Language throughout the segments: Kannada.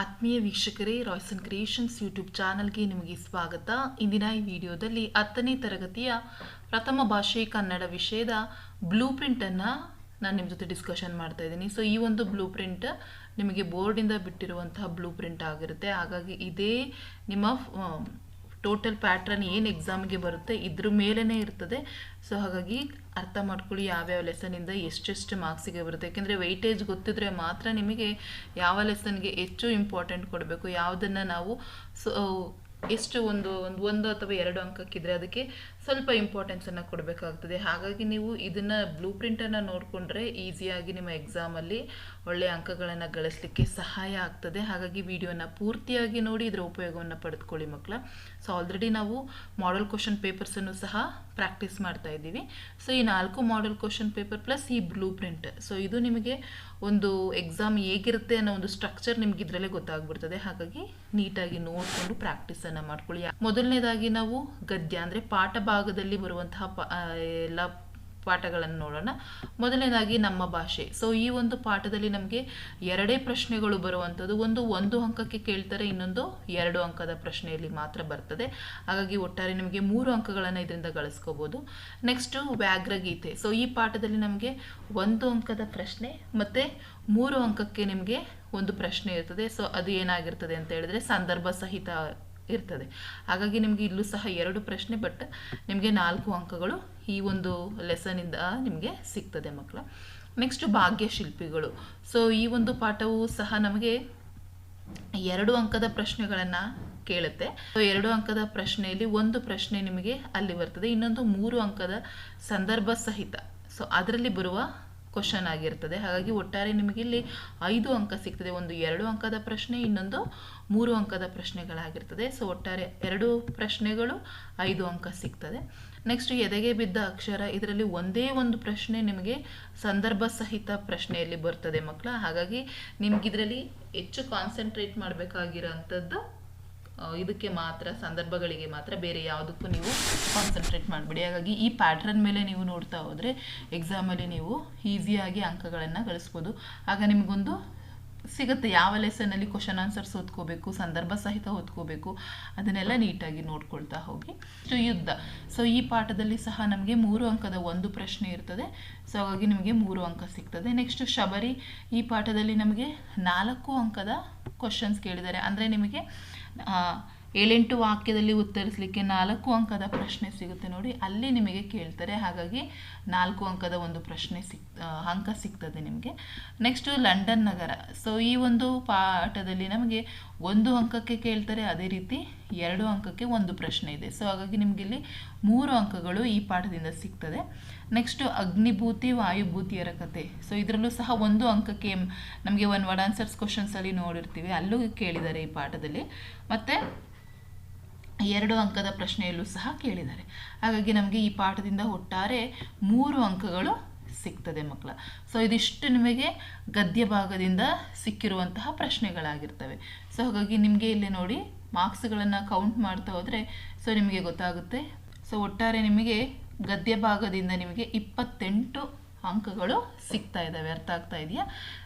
ಆತ್ಮೀಯ ವೀಕ್ಷಕರೇ ರಾಯ್ಸನ್ ಕ್ರಿಯೇಷನ್ಸ್ ಯೂಟ್ಯೂಬ್ ಚಾನಲ್ಗೆ ನಿಮಗೆ ಸ್ವಾಗತ. ಇಂದಿನ ಈ ವಿಡಿಯೋದಲ್ಲಿ ಹತ್ತನೇ ತರಗತಿಯ ಪ್ರಥಮ ಭಾಷೆ ಕನ್ನಡ ವಿಷಯದ ಬ್ಲೂ ಪ್ರಿಂಟನ್ನು ನಾನು ನಿಮ್ಮ ಜೊತೆ ಡಿಸ್ಕಷನ್ ಮಾಡ್ತಾ ಇದ್ದೀನಿ. ಸೊ ಈ ಒಂದು ಬ್ಲೂ ಪ್ರಿಂಟ್ ನಿಮಗೆ ಬೋರ್ಡಿಂದ ಬಿಟ್ಟಿರುವಂತಹ ಬ್ಲೂ ಪ್ರಿಂಟ್ ಆಗಿರುತ್ತೆ. ಹಾಗಾಗಿ ಇದೇ ನಿಮ್ಮ ಟೋಟಲ್ ಪ್ಯಾಟ್ರನ್ ಏನು ಎಕ್ಸಾಮ್ಗೆ ಬರುತ್ತೆ ಇದ್ರ ಮೇಲೇ ಇರ್ತದೆ. ಸೊ ಹಾಗಾಗಿ ಅರ್ಥ ಮಾಡ್ಕೊಳ್ಳಿ ಯಾವ್ಯಾವ ಲೆಸನಿಂದ ಎಷ್ಟೆಷ್ಟು ಮಾರ್ಕ್ಸಿಗೆ ಬರುತ್ತೆ. ಯಾಕೆಂದರೆ ವೆಯ್ಟೇಜ್ ಗೊತ್ತಿದ್ರೆ ಮಾತ್ರ ನಿಮಗೆ ಯಾವ ಲೆಸನ್ಗೆ ಹೆಚ್ಚು ಇಂಪಾರ್ಟೆಂಟ್ ಕೊಡಬೇಕು. ಯಾವುದನ್ನು ನಾವು ಸೊ ಎಷ್ಟು ಒಂದು ಒಂದು ಒಂದು ಅಥವಾ ಎರಡು ಅಂಕಕ್ಕಿದ್ರೆ ಅದಕ್ಕೆ ಸ್ವಲ್ಪ ಇಂಪಾರ್ಟೆನ್ಸನ್ನು ಕೊಡಬೇಕಾಗ್ತದೆ. ಹಾಗಾಗಿ ನೀವು ಇದನ್ನು ಬ್ಲೂ ಪ್ರಿಂಟನ್ನು ನೋಡಿಕೊಂಡ್ರೆ ಈಸಿಯಾಗಿ ನಿಮ್ಮ ಎಕ್ಸಾಮಲ್ಲಿ ಒಳ್ಳೆಯ ಅಂಕಗಳನ್ನು ಗಳಿಸಲಿಕ್ಕೆ ಸಹಾಯ ಆಗ್ತದೆ. ಹಾಗಾಗಿ ವಿಡಿಯೋನ ಪೂರ್ತಿಯಾಗಿ ನೋಡಿ ಇದರ ಉಪಯೋಗವನ್ನು ಪಡೆದುಕೊಳ್ಳಿ ಮಕ್ಕಳ. ಸೊ ಆಲ್ರೆಡಿ ನಾವು ಮಾಡಲ್ ಕ್ವಶನ್ ಪೇಪರ್ಸನ್ನು ಸಹ ಪ್ರಾಕ್ಟೀಸ್ ಮಾಡ್ತಾ ಇದ್ದೀವಿ. ಸೊ ಈ ನಾಲ್ಕು ಮಾಡಲ್ ಕ್ವಶನ್ ಪೇಪರ್ ಪ್ಲಸ್ ಈ ಬ್ಲೂ ಪ್ರಿಂಟ್ ಸೊ ಇದು ನಿಮಗೆ ಒಂದು ಎಕ್ಸಾಮ್ ಹೇಗಿರುತ್ತೆ ಅನ್ನೋ ಒಂದು ಸ್ಟ್ರಕ್ಚರ್ ನಿಮ್ಗೆ ಇದರಲ್ಲೇ ಗೊತ್ತಾಗ್ಬಿಡ್ತದೆ. ಹಾಗಾಗಿ ನೀಟಾಗಿ ನೋಡಿಕೊಂಡು ಪ್ರಾಕ್ಟೀಸನ್ನು ಮಾಡ್ಕೊಳ್ಳಿ. ಮೊದಲನೇದಾಗಿ ನಾವು ಗದ್ಯ ಅಂದರೆ ಪಾಠ ಭಾಗದಲ್ಲಿ ಬರುವಂತಹ ಎಲ್ಲ ಪಾಠಗಳನ್ನು ನೋಡೋಣ. ಮೊದಲನೇದಾಗಿ ನಮ್ಮ ಭಾಷೆ. ಸೊ ಈ ಒಂದು ಪಾಠದಲ್ಲಿ ನಮಗೆ ಎರಡೇ ಪ್ರಶ್ನೆಗಳು ಬರುವಂಥದ್ದು. ಒಂದು ಒಂದು ಅಂಕಕ್ಕೆ ಕೇಳ್ತಾರೆ, ಇನ್ನೊಂದು ಎರಡು ಅಂಕದ ಪ್ರಶ್ನೆಯಲ್ಲಿ ಮಾತ್ರ ಬರ್ತದೆ. ಹಾಗಾಗಿ ಒಟ್ಟಾರೆ ನಿಮಗೆ ಮೂರು ಅಂಕಗಳನ್ನು ಇದರಿಂದ ಗಳಿಸ್ಕೋಬೋದು. ನೆಕ್ಸ್ಟು ವ್ಯಾಘ್ರಗೀತೆ. ಸೊ ಈ ಪಾಠದಲ್ಲಿ ನಮಗೆ ಒಂದು ಅಂಕದ ಪ್ರಶ್ನೆ ಮತ್ತು ಮೂರು ಅಂಕಕ್ಕೆ ನಿಮಗೆ ಒಂದು ಪ್ರಶ್ನೆ ಇರ್ತದೆ. ಸೊ ಅದು ಏನಾಗಿರ್ತದೆ ಅಂತ ಹೇಳಿದ್ರೆ, ಸಂದರ್ಭ ಸಹಿತ ಇರ್ತದೆ. ಹಾಗಾಗಿ ನಿಮಗೆ ಇಲ್ಲೂ ಸಹ ಎರಡು ಪ್ರಶ್ನೆ ಬಟ್ ನಿಮಗೆ ನಾಲ್ಕು ಅಂಕಗಳು ಈ ಒಂದು ಲೆಸನಿಂದ ನಿಮಗೆ ಸಿಗ್ತದೆ ಮಕ್ಕಳ. ನೆಕ್ಸ್ಟ್ ಭಾಗ್ಯಶಿಲ್ಪಿಗಳು. ಸೊ ಈ ಒಂದು ಪಾಠವು ಸಹ ನಮಗೆ ಎರಡು ಅಂಕದ ಪ್ರಶ್ನೆಗಳನ್ನು ಕೇಳುತ್ತೆ. ಸೊ ಎರಡು ಅಂಕದ ಪ್ರಶ್ನೆಯಲ್ಲಿ ಒಂದು ಪ್ರಶ್ನೆ ನಿಮಗೆ ಅಲ್ಲಿ ಬರ್ತದೆ. ಇನ್ನೊಂದು ಮೂರು ಅಂಕದ ಸಂದರ್ಭ ಸಹಿತ. ಸೊ ಅದರಲ್ಲಿ ಬರುವ ಕ್ವಶನ್ ಆಗಿರ್ತದೆ. ಹಾಗಾಗಿ ಒಟ್ಟಾರೆ ನಿಮಗೆ ಇಲ್ಲಿ ಐದು ಅಂಕ ಸಿಗ್ತದೆ. ಒಂದು ಎರಡು ಅಂಕದ ಪ್ರಶ್ನೆ ಇನ್ನೊಂದು ಮೂರು ಅಂಕದ ಪ್ರಶ್ನೆಗಳಾಗಿರ್ತದೆ. ಸೊ ಒಟ್ಟಾರೆ ಎರಡು ಪ್ರಶ್ನೆಗಳು ಐದು ಅಂಕ ಸಿಗ್ತದೆ. ನೆಕ್ಸ್ಟ್ ಎದೆಗೆ ಬಿದ್ದ ಅಕ್ಷರ? ಇದರಲ್ಲಿ ಒಂದೇ ಒಂದು ಪ್ರಶ್ನೆ ನಿಮಗೆ ಸಂದರ್ಭ ಸಹಿತ ಪ್ರಶ್ನೆಯಲ್ಲಿ ಬರ್ತದೆ ಮಕ್ಕಳ. ಹಾಗಾಗಿ ನಿಮ್ಗೆ ಇದರಲ್ಲಿ ಹೆಚ್ಚು ಕಾನ್ಸಂಟ್ರೇಟ್ ಮಾಡಬೇಕಾಗಿರೋಂಥದ್ದು ಆ, ಇದಕ್ಕೆ ಮಾತ್ರ, ಸಂದರ್ಭಗಳಿಗೆ ಮಾತ್ರ ಬೇರೆ ಯಾವುದಕ್ಕೂ ನೀವು ಕಾನ್ಸಂಟ್ರೇಟ್ ಮಾಡಬೇಡಿ. ಹಾಗಾಗಿ ಈ ಪ್ಯಾಟ್ರನ್ ಮೇಲೆ ನೀವು ನೋಡ್ತಾ ಹೋದರೆ ಎಕ್ಸಾಮಲ್ಲಿ ನೀವು ಈಸಿಯಾಗಿ ಅಂಕಗಳನ್ನು ಗಳಿಸ್ಬೋದು. ಆಗ ನಿಮಗೊಂದು ಸಿಗುತ್ತೆ. ಯಾವ ಲೆಸನಲ್ಲಿ ಕ್ವಶನ್ ಆನ್ಸರ್ಸ್ ಓದ್ಕೋಬೇಕು, ಸಂದರ್ಭ ಸಹಿತ ಓದ್ಕೋಬೇಕು, ಅದನ್ನೆಲ್ಲ ನೀಟಾಗಿ ನೋಡ್ಕೊಳ್ತಾ ಹೋಗಿ. ಸೊ ಯುದ್ಧ. ಸೊ ಈ ಪಾಠದಲ್ಲಿ ಸಹ ನಮಗೆ ಮೂರು ಅಂಕದ ಒಂದು ಪ್ರಶ್ನೆ ಇರ್ತದೆ. ಸೊ ಹಾಗಾಗಿ ನಿಮಗೆ ಮೂರು ಅಂಕ ಸಿಗ್ತದೆ. ನೆಕ್ಸ್ಟ್ ಶಬರಿ. ಈ ಪಾಠದಲ್ಲಿ ನಮಗೆ ನಾಲ್ಕು ಅಂಕದ ಕ್ವಶನ್ಸ್ ಕೇಳಿದ್ದಾರೆ. ಅಂದರೆ ನಿಮಗೆ ಏಳೆಂಟು ವಾಕ್ಯದಲ್ಲಿ ಉತ್ತರಿಸಲಿಕ್ಕೆ ನಾಲ್ಕು ಅಂಕದ ಪ್ರಶ್ನೆ ಸಿಗುತ್ತೆ ನೋಡಿ. ಅಲ್ಲಿ ನಿಮಗೆ ಕೇಳ್ತಾರೆ, ಹಾಗಾಗಿ ನಾಲ್ಕು ಅಂಕದ ಒಂದು ಪ್ರಶ್ನೆ ಸಿಕ್ ಅಂಕ ಸಿಗ್ತದೆ ನಿಮಗೆ. ನೆಕ್ಸ್ಟು ಲಂಡನ್ ನಗರ. ಸೊ ಈ ಒಂದು ಪಾಠದಲ್ಲಿ ನಮಗೆ ಒಂದು ಅಂಕಕ್ಕೆ ಕೇಳ್ತಾರೆ, ಅದೇ ರೀತಿ ಎರಡು ಅಂಕಕ್ಕೆ ಒಂದು ಪ್ರಶ್ನೆ ಇದೆ. ಸೊ ಹಾಗಾಗಿ ನಿಮಗೆ ಇಲ್ಲಿ ಮೂರು ಅಂಕಗಳು ಈ ಪಾಠದಿಂದ ಸಿಗ್ತದೆ. ನೆಕ್ಸ್ಟು ಅಗ್ನಿಭೂತಿ, ವಾಯುಭೂತಿಯರ ಕತೆ. ಸೊ ಇದರಲ್ಲೂ ಸಹ ಒಂದು ಅಂಕಕ್ಕೆ ನಮಗೆ ಒನ್ ವರ್ಡ್ ಆನ್ಸರ್ಸ್ ಕ್ವಶನ್ಸಲ್ಲಿ ನೋಡಿರ್ತೀವಿ. ಅಲ್ಲೂ ಕೇಳಿದ್ದಾರೆ ಈ ಪಾಠದಲ್ಲಿ. ಮತ್ತು ಎರಡು ಅಂಕದ ಪ್ರಶ್ನೆಯಲ್ಲೂ ಸಹ ಕೇಳಿದ್ದಾರೆ. ಹಾಗಾಗಿ ನಮಗೆ ಈ ಪಾಠದಿಂದ ಒಟ್ಟಾರೆ ಮೂರು ಅಂಕಗಳು ಸಿಗ್ತದೆ ಮಕ್ಕಳ. ಸೊ ಇದಿಷ್ಟು ನಿಮಗೆ ಗದ್ಯ ಭಾಗದಿಂದ ಸಿಕ್ಕಿರುವಂತಹ ಪ್ರಶ್ನೆಗಳಾಗಿರ್ತವೆ. ಸೊ ಹಾಗಾಗಿ ನಿಮಗೆ ಇಲ್ಲಿ ನೋಡಿ ಮಾರ್ಕ್ಸ್ಗಳನ್ನು ಕೌಂಟ್ ಮಾಡ್ತಾ ಹೋದರೆ ಸೊ ನಿಮಗೆ ಗೊತ್ತಾಗುತ್ತೆ. ಸೊ ಒಟ್ಟಾರೆ ನಿಮಗೆ ಗದ್ಯ ಭಾಗದಿಂದ ನಿಮಗೆ ಇಪ್ಪತ್ತೆಂಟು ಅಂಕಗಳು ಸಿಗ್ತಾ ಇದ್ದಾವೆ. ಅರ್ಥ ಆಗ್ತಾ ಇದೆಯಾ?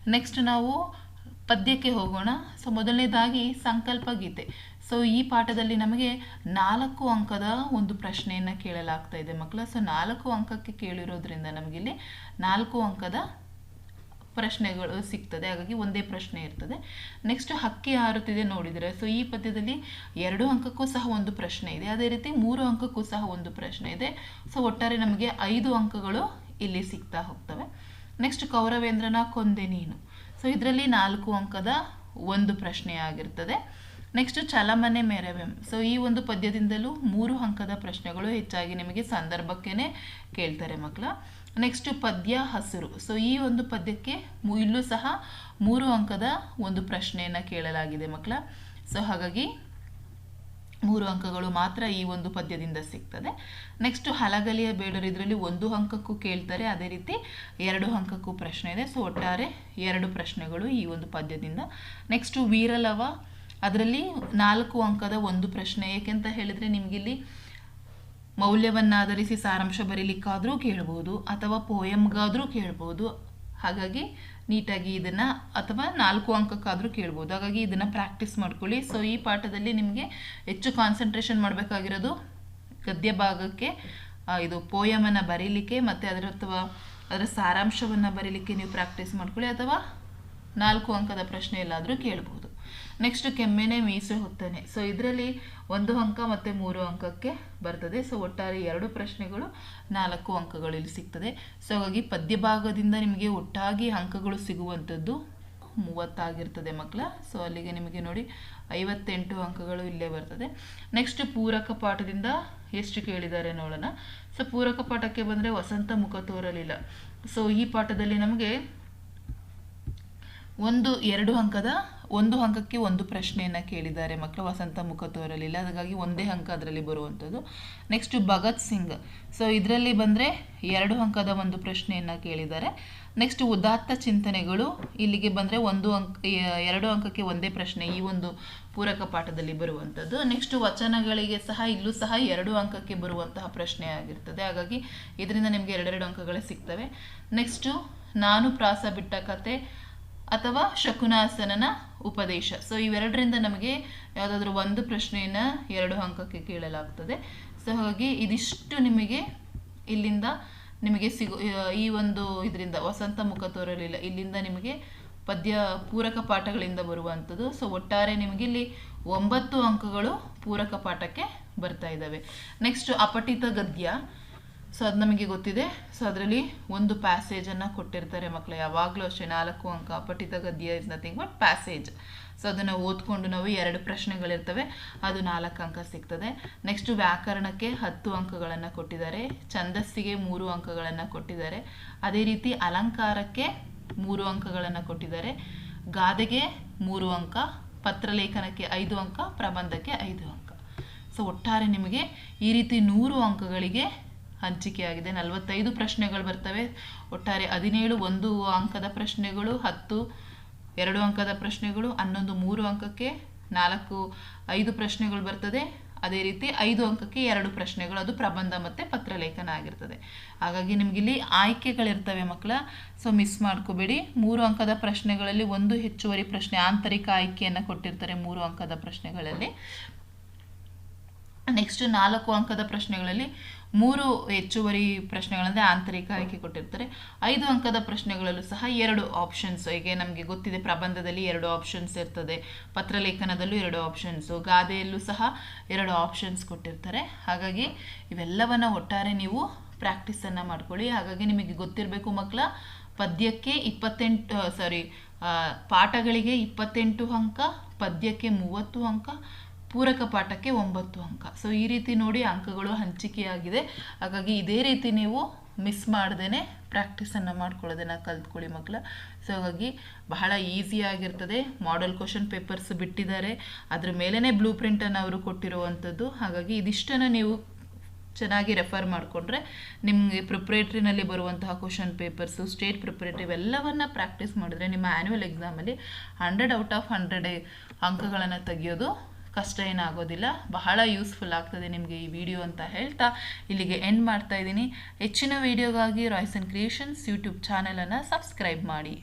ನೆಕ್ಸ್ಟ್ ನಾವು ಪದ್ಯಕ್ಕೆ ಹೋಗೋಣ. ಸೊ ಮೊದಲನೇದಾಗಿ ಸಂಕಲ್ಪ ಗೀತೆ. ಸೊ ಈ ಪಾಠದಲ್ಲಿ ನಮಗೆ ನಾಲ್ಕು ಅಂಕದ ಒಂದು ಪ್ರಶ್ನೆಯನ್ನು ಕೇಳಲಾಗ್ತಾ ಇದೆ ಮಕ್ಕಳ. ಸೊ ನಾಲ್ಕು ಅಂಕಕ್ಕೆ ಕೇಳಿರೋದ್ರಿಂದ ನಮಗಿಲ್ಲಿ ನಾಲ್ಕು ಅಂಕದ ಪ್ರಶ್ನೆಗಳು ಸಿಗ್ತದೆ. ಹಾಗಾಗಿ ಒಂದೇ ಪ್ರಶ್ನೆ ಇರ್ತದೆ. ನೆಕ್ಸ್ಟ್ ಹಕ್ಕಿ ಹಾರುತ್ತಿದೆ ನೋಡಿದರೆ. ಸೊ ಈ ಪದ್ಯದಲ್ಲಿ ಎರಡು ಅಂಕಕ್ಕೂ ಸಹ ಒಂದು ಪ್ರಶ್ನೆ ಇದೆ. ಅದೇ ರೀತಿ ಮೂರು ಅಂಕಕ್ಕೂ ಸಹ ಒಂದು ಪ್ರಶ್ನೆ ಇದೆ. ಸೊ ಒಟ್ಟಾರೆ ನಮಗೆ ಐದು ಅಂಕಗಳು ಇಲ್ಲಿ ಸಿಗ್ತಾ ಹೋಗ್ತವೆ. ನೆಕ್ಸ್ಟ್ ಕೌರವೇಂದ್ರನ ಕೊಂದೆ ನೀನು. ಸೊ ಇದರಲ್ಲಿ ನಾಲ್ಕು ಅಂಕದ ಒಂದು ಪ್ರಶ್ನೆ ಆಗಿರ್ತದೆ. ನೆಕ್ಸ್ಟ್ ಚಲಮನೆ ಮೆರವೆಂ ಸೊ ಈ ಒಂದು ಪದ್ಯದಿಂದಲೂ ಮೂರು ಅಂಕದ ಪ್ರಶ್ನೆಗಳು ಹೆಚ್ಚಾಗಿ ನಿಮಗೆ ಸಂದರ್ಭಕ್ಕೇ ಕೇಳ್ತಾರೆ ಮಕ್ಕಳ. ನೆಕ್ಸ್ಟ್ ಪದ್ಯ ಹಸಿರು. ಸೊ ಈ ಒಂದು ಪದ್ಯಕ್ಕೆ ಇಲ್ಲೂ ಸಹ ಮೂರು ಅಂಕದ ಒಂದು ಪ್ರಶ್ನೆಯನ್ನು ಕೇಳಲಾಗಿದೆ ಮಕ್ಕಳ. ಸೊ ಹಾಗಾಗಿ ಮೂರು ಅಂಕಗಳು ಮಾತ್ರ ಈ ಒಂದು ಪದ್ಯದಿಂದ ಸಿಗ್ತದೆ. ನೆಕ್ಸ್ಟ್ ಹಲಗಲಿಯ ಬೇಡರು ಇದರಲ್ಲಿ ಒಂದು ಅಂಕಕ್ಕೂ ಕೇಳ್ತಾರೆ. ಅದೇ ರೀತಿ ಎರಡು ಅಂಕಕ್ಕೂ ಪ್ರಶ್ನೆ ಇದೆ. ಸೊ ಒಟ್ಟಾರೆ ಎರಡು ಪ್ರಶ್ನೆಗಳು ಈ ಒಂದು ಪದ್ಯದಿಂದ. ನೆಕ್ಸ್ಟು ವೀರಲವ ಅದರಲ್ಲಿ ನಾಲ್ಕು ಅಂಕದ ಒಂದು ಪ್ರಶ್ನೆ, ಏಕೆಂತ ಹೇಳಿದರೆ ನಿಮಗಿಲ್ಲಿ ಮೌಲ್ಯವನ್ನಾಧರಿಸಿ ಸಾರಾಂಶ ಬರೀಲಿಕ್ಕಾದರೂ ಕೇಳ್ಬೋದು, ಅಥವಾ ಪೋಯಮ್ಗಾದರೂ ಕೇಳ್ಬೋದು. ಹಾಗಾಗಿ ನೀಟಾಗಿ ಇದನ್ನು, ಅಥವಾ ನಾಲ್ಕು ಅಂಕಕ್ಕಾದರೂ ಕೇಳ್ಬೋದು. ಹಾಗಾಗಿ ಇದನ್ನು ಪ್ರಾಕ್ಟೀಸ್ ಮಾಡ್ಕೊಳ್ಳಿ. ಸೊ ಈ ಪಾಠದಲ್ಲಿ ನಿಮಗೆ ಹೆಚ್ಚು ಕಾನ್ಸಂಟ್ರೇಷನ್ ಮಾಡಬೇಕಾಗಿರೋದು ಗದ್ಯ ಭಾಗಕ್ಕೆ ಇದು ಪೋಯಮನ್ನು ಬರೀಲಿಕ್ಕೆ, ಮತ್ತು ಅದರ ಅಥವಾ ಅದರ ಸಾರಾಂಶವನ್ನು ಬರೀಲಿಕ್ಕೆ ನೀವು ಪ್ರಾಕ್ಟೀಸ್ ಮಾಡ್ಕೊಳ್ಳಿ, ಅಥವಾ ನಾಲ್ಕು ಅಂಕದ ಪ್ರಶ್ನೆ ಎಲ್ಲಾದರೂ ಕೇಳ್ಬೋದು. ನೆಕ್ಸ್ಟ್ ಕೆಮ್ಮೆನೆ ಮೀಸೆ ಹೊತ್ತನೆ. ಸೊ ಇದರಲ್ಲಿ ಒಂದು ಅಂಕ ಮತ್ತು ಮೂರು ಅಂಕಕ್ಕೆ ಬರ್ತದೆ. ಸೊ ಒಟ್ಟಾರೆ ಎರಡು ಪ್ರಶ್ನೆಗಳು ನಾಲ್ಕು ಅಂಕಗಳು ಇಲ್ಲಿ ಸಿಗ್ತದೆ. ಸೊ ಹಾಗಾಗಿ ಪದ್ಯಭಾಗದಿಂದ ನಿಮಗೆ ಒಟ್ಟಾಗಿ ಅಂಕಗಳು ಸಿಗುವಂಥದ್ದು ಮೂವತ್ತಾಗಿರ್ತದೆ ಮಕ್ಕಳ. ಸೊ ಅಲ್ಲಿಗೆ ನಿಮಗೆ ನೋಡಿ ಐವತ್ತೆಂಟು ಅಂಕಗಳು ಇಲ್ಲೇ ಬರ್ತದೆ. ನೆಕ್ಸ್ಟ್ ಪೂರಕ ಪಾಠದಿಂದ ಎಷ್ಟು ಕೇಳಿದ್ದಾರೆ ನೋಡೋಣ. ಸೊ ಪೂರಕ ಪಾಠಕ್ಕೆ ಬಂದರೆ ವಸಂತ ಮುಖ ತೋರಲಿಲ್ಲ. ಸೊ ಈ ಪಾಠದಲ್ಲಿ ನಮಗೆ ಒಂದು, ಎರಡು ಅಂಕದ ಒಂದು ಅಂಕಕ್ಕೆ ಒಂದು ಪ್ರಶ್ನೆಯನ್ನು ಕೇಳಿದ್ದಾರೆ ಮಕ್ಕಳು, ವಸಂತ ಮುಖ ತೋರಲಿಲ್ಲ, ಹಾಗಾಗಿ ಒಂದೇ ಅಂಕ ಅದರಲ್ಲಿ ಬರುವಂಥದ್ದು. ನೆಕ್ಸ್ಟ್ ಭಗತ್ ಸಿಂಗ್. ಸೊ ಇದರಲ್ಲಿ ಬಂದರೆ ಎರಡು ಅಂಕದ ಒಂದು ಪ್ರಶ್ನೆಯನ್ನು ಕೇಳಿದ್ದಾರೆ. ನೆಕ್ಸ್ಟ್ ಉದಾತ್ತ ಚಿಂತನೆಗಳು, ಇಲ್ಲಿಗೆ ಬಂದರೆ ಒಂದು ಅಂಕ ಎರಡು ಅಂಕಕ್ಕೆ ಒಂದೇ ಪ್ರಶ್ನೆ ಈ ಒಂದು ಪೂರಕ ಪಾಠದಲ್ಲಿ ಬರುವಂಥದ್ದು. ನೆಕ್ಸ್ಟ್ ವಚನಗಳಿಗೆ ಸಹ, ಇಲ್ಲೂ ಸಹ ಎರಡು ಅಂಕಕ್ಕೆ ಬರುವಂತಹ ಪ್ರಶ್ನೆ ಆಗಿರ್ತದೆ. ಹಾಗಾಗಿ ಇದರಿಂದ ನಿಮಗೆ ಎರಡೆರಡು ಅಂಕಗಳೇ ಸಿಗ್ತವೆ. ನೆಕ್ಸ್ಟು ನಾನು ಪ್ರಾಸ ಬಿಟ್ಟ ಕತೆ ಅಥವಾ ಶಕುನಾಸನನ ಉಪದೇಶ. ಸೊ ಇವೆರಡರಿಂದ ನಮಗೆ ಯಾವುದಾದ್ರೂ ಒಂದು ಪ್ರಶ್ನೆಯನ್ನು ಎರಡು ಅಂಕಕ್ಕೆ ಕೇಳಲಾಗ್ತದೆ. ಸೊ ಹಾಗಾಗಿ ಇದಿಷ್ಟು ನಿಮಗೆ ಇಲ್ಲಿಂದ ನಿಮಗೆ ಸಿಗು ಈ ಒಂದು ಇದರಿಂದ, ವಸಂತ ಮುಖ ತೋರಲಿಲ್ಲ. ಇಲ್ಲಿಂದ ನಿಮಗೆ ಪದ್ಯ ಪೂರಕ ಪಾಠಗಳಿಂದ ಬರುವಂಥದ್ದು. ಸೊ ಒಟ್ಟಾರೆ ನಿಮಗೆ ಇಲ್ಲಿ ಒಂಬತ್ತು ಅಂಕಗಳು ಪೂರಕ ಪಾಠಕ್ಕೆ ಬರ್ತಾ ಇದ್ದಾವೆ. ನೆಕ್ಸ್ಟ್ ಅಪಠಿತ ಗದ್ಯ. ಸೊ ಅದು ನಮಗೆ ಗೊತ್ತಿದೆ. ಸೊ ಅದರಲ್ಲಿ ಒಂದು ಪ್ಯಾಸೇಜನ್ನು ಕೊಟ್ಟಿರ್ತಾರೆ ಮಕ್ಕಳು ಯಾವಾಗಲೂ ಅಷ್ಟೇ ನಾಲ್ಕು ಅಂಕ ಪಠಿತ ಗದ್ಯ is nothing but passage so ಅದನ್ನು ಓದ್ಕೊಂಡು ನಾವು ಎರಡು ಪ್ರಶ್ನೆಗಳಿರ್ತವೆ. ಅದು ನಾಲ್ಕು ಅಂಕ ಸಿಗ್ತದೆ. ನೆಕ್ಸ್ಟ್ ವ್ಯಾಕರಣಕ್ಕೆ ಹತ್ತು ಅಂಕಗಳನ್ನು ಕೊಟ್ಟಿದ್ದಾರೆ. ಛಂದಸ್ಸಿಗೆ ಮೂರು ಅಂಕಗಳನ್ನು ಕೊಟ್ಟಿದ್ದಾರೆ. ಅದೇ ರೀತಿ ಅಲಂಕಾರಕ್ಕೆ ಮೂರು ಅಂಕಗಳನ್ನು ಕೊಟ್ಟಿದ್ದಾರೆ. ಗಾದೆಗೆ ಮೂರು ಅಂಕ, ಪತ್ರಲೇಖನಕ್ಕೆ ಐದು ಅಂಕ, ಪ್ರಬಂಧಕ್ಕೆ ಐದು ಅಂಕ. ಸೊ ಒಟ್ಟಾರೆ ನಿಮಗೆ ಈ ರೀತಿ ನೂರು ಅಂಕಗಳಿಗೆ ಹಂಚಿಕೆಯಾಗಿದೆ. ನಲವತ್ತೈದು ಪ್ರಶ್ನೆಗಳು ಬರ್ತವೆ. ಒಟ್ಟಾರೆ ಹದಿನೇಳು ಒಂದು ಅಂಕದ ಪ್ರಶ್ನೆಗಳು, ಹತ್ತು ಎರಡು ಅಂಕದ ಪ್ರಶ್ನೆಗಳು, ಹನ್ನೊಂದು ಮೂರು ಅಂಕಕ್ಕೆ ನಾಲ್ಕು ಐದು ಪ್ರಶ್ನೆಗಳು ಬರ್ತದೆ. ಅದೇ ರೀತಿ ಐದು ಅಂಕಕ್ಕೆ ಎರಡು ಪ್ರಶ್ನೆಗಳು. ಅದು ಪ್ರಬಂಧ ಮತ್ತು ಪತ್ರಲೇಖನ ಆಗಿರ್ತದೆ. ಹಾಗಾಗಿ ನಿಮಗಿಲ್ಲಿ ಆಯ್ಕೆಗಳಿರ್ತವೆ ಮಕ್ಕಳ. ಸೊ ಮಿಸ್ ಮಾಡ್ಕೋಬೇಡಿ. ಮೂರು ಅಂಕದ ಪ್ರಶ್ನೆಗಳಲ್ಲಿ ಒಂದು ಹೆಚ್ಚುವರಿ ಪ್ರಶ್ನೆ, ಆಂತರಿಕ ಆಯ್ಕೆಯನ್ನು ಕೊಟ್ಟಿರ್ತಾರೆ ಮೂರು ಅಂಕದ ಪ್ರಶ್ನೆಗಳಲ್ಲಿ. ನೆಕ್ಸ್ಟ್ ನಾಲ್ಕು ಅಂಕದ ಪ್ರಶ್ನೆಗಳಲ್ಲಿ ಮೂರು ಹೆಚ್ಚುವರಿ ಪ್ರಶ್ನೆಗಳಂದರೆ ಆಂತರಿಕ ಆಯ್ಕೆ ಕೊಟ್ಟಿರ್ತಾರೆ. ಐದು ಅಂಕದ ಪ್ರಶ್ನೆಗಳಲ್ಲೂ ಸಹ ಎರಡು ಆಪ್ಷನ್ಸ್ ಹೀಗೆ ನಮಗೆ ಗೊತ್ತಿದೆ, ಪ್ರಬಂಧದಲ್ಲಿ ಎರಡು ಆಪ್ಷನ್ಸ್ ಇರ್ತದೆ, ಪತ್ರಲೇಖನದಲ್ಲೂ ಎರಡು ಆಪ್ಷನ್ಸು ಗಾದೆಯಲ್ಲೂ ಸಹ ಎರಡು ಆಪ್ಷನ್ಸ್ ಕೊಟ್ಟಿರ್ತಾರೆ. ಹಾಗಾಗಿ ಇವೆಲ್ಲವನ್ನು ಒಟ್ಟಾರೆ ನೀವು ಪ್ರಾಕ್ಟೀಸನ್ನು ಮಾಡ್ಕೊಳ್ಳಿ. ಹಾಗಾಗಿ ನಿಮಗೆ ಗೊತ್ತಿರಬೇಕು ಮಕ್ಕಳ ಪದ್ಯಕ್ಕೆ ಇಪ್ಪತ್ತೆಂಟು ಸಾರಿ ಪಾಠಗಳಿಗೆ ಇಪ್ಪತ್ತೆಂಟು ಅಂಕ, ಪದ್ಯಕ್ಕೆ ಮೂವತ್ತು ಅಂಕ ಪೂರಕ ಪಾಠಕ್ಕೆ ಒಂಬತ್ತು ಅಂಕ. ಸೊ ಈ ರೀತಿ ನೋಡಿ ಅಂಕಗಳು ಹಂಚಿಕೆಯಾಗಿದೆ. ಹಾಗಾಗಿ ಇದೇ ರೀತಿ ನೀವು ಮಿಸ್ ಮಾಡ್ದೇ ಪ್ರಾಕ್ಟೀಸನ್ನು ಮಾಡ್ಕೊಳ್ಳೋದನ್ನು ಕಲ್ತ್ಕೊಳ್ಳಿ ಮಕ್ಕಳ ಸೊ ಹಾಗಾಗಿ ಬಹಳ ಈಸಿಯಾಗಿರ್ತದೆ ಮಾಡೆಲ್ ಕ್ವಶನ್ ಪೇಪರ್ಸ್ ಬಿಟ್ಟಿದ್ದಾರೆ. ಅದ್ರ ಮೇಲೇ ಬ್ಲೂ ಪ್ರಿಂಟನ್ನು ಅವರು ಕೊಟ್ಟಿರುವಂಥದ್ದು. ಹಾಗಾಗಿ ಇದಿಷ್ಟನ್ನು ನೀವು ಚೆನ್ನಾಗಿ ರೆಫರ್ ಮಾಡಿಕೊಂಡ್ರೆ ನಿಮಗೆ ಪ್ರಿಪ್ರೇಟ್ರಿನಲ್ಲಿ ಬರುವಂತಹ ಕ್ವಶನ್ ಪೇಪರ್ಸು ಸ್ಟೇಟ್ ಪ್ರಿಪ್ರೇಟ್ರಿ ಎಲ್ಲವನ್ನು ಪ್ರಾಕ್ಟೀಸ್ ಮಾಡಿದ್ರೆ ನಿಮ್ಮ ಆ್ಯನ್ಯುವಲ್ ಎಕ್ಸಾಮಲ್ಲಿ ಹಂಡ್ರೆಡ್ ಔಟ್ ಆಫ್ ಹಂಡ್ರೆಡ್ ಅಂಕಗಳನ್ನು ತೆಗೆಯೋದು ಕಷ್ಟ ಏನಾಗೋದಿಲ್ಲ. ಬಹಳ ಯೂಸ್ಫುಲ್ ಆಗ್ತದೆ ನಿಮಗೆ ಈ ವಿಡಿಯೋ ಅಂತ ಹೇಳ್ತಾ. ಇಲ್ಲಿಗೆ ಎಂಡ್ ಮಾಡ್ತಾ ಇದ್ದೀನಿ. ಹೆಚ್ಚಿನ ವೀಡಿಯೋಗಾಗಿ ರಾಯ್ಸನ್ ಕ್ರಿಯೇಷನ್ಸ್ ಯೂಟ್ಯೂಬ್ ಚಾನಲನ್ನು ಸಬ್ಸ್ಕ್ರೈಬ್ ಮಾಡಿ.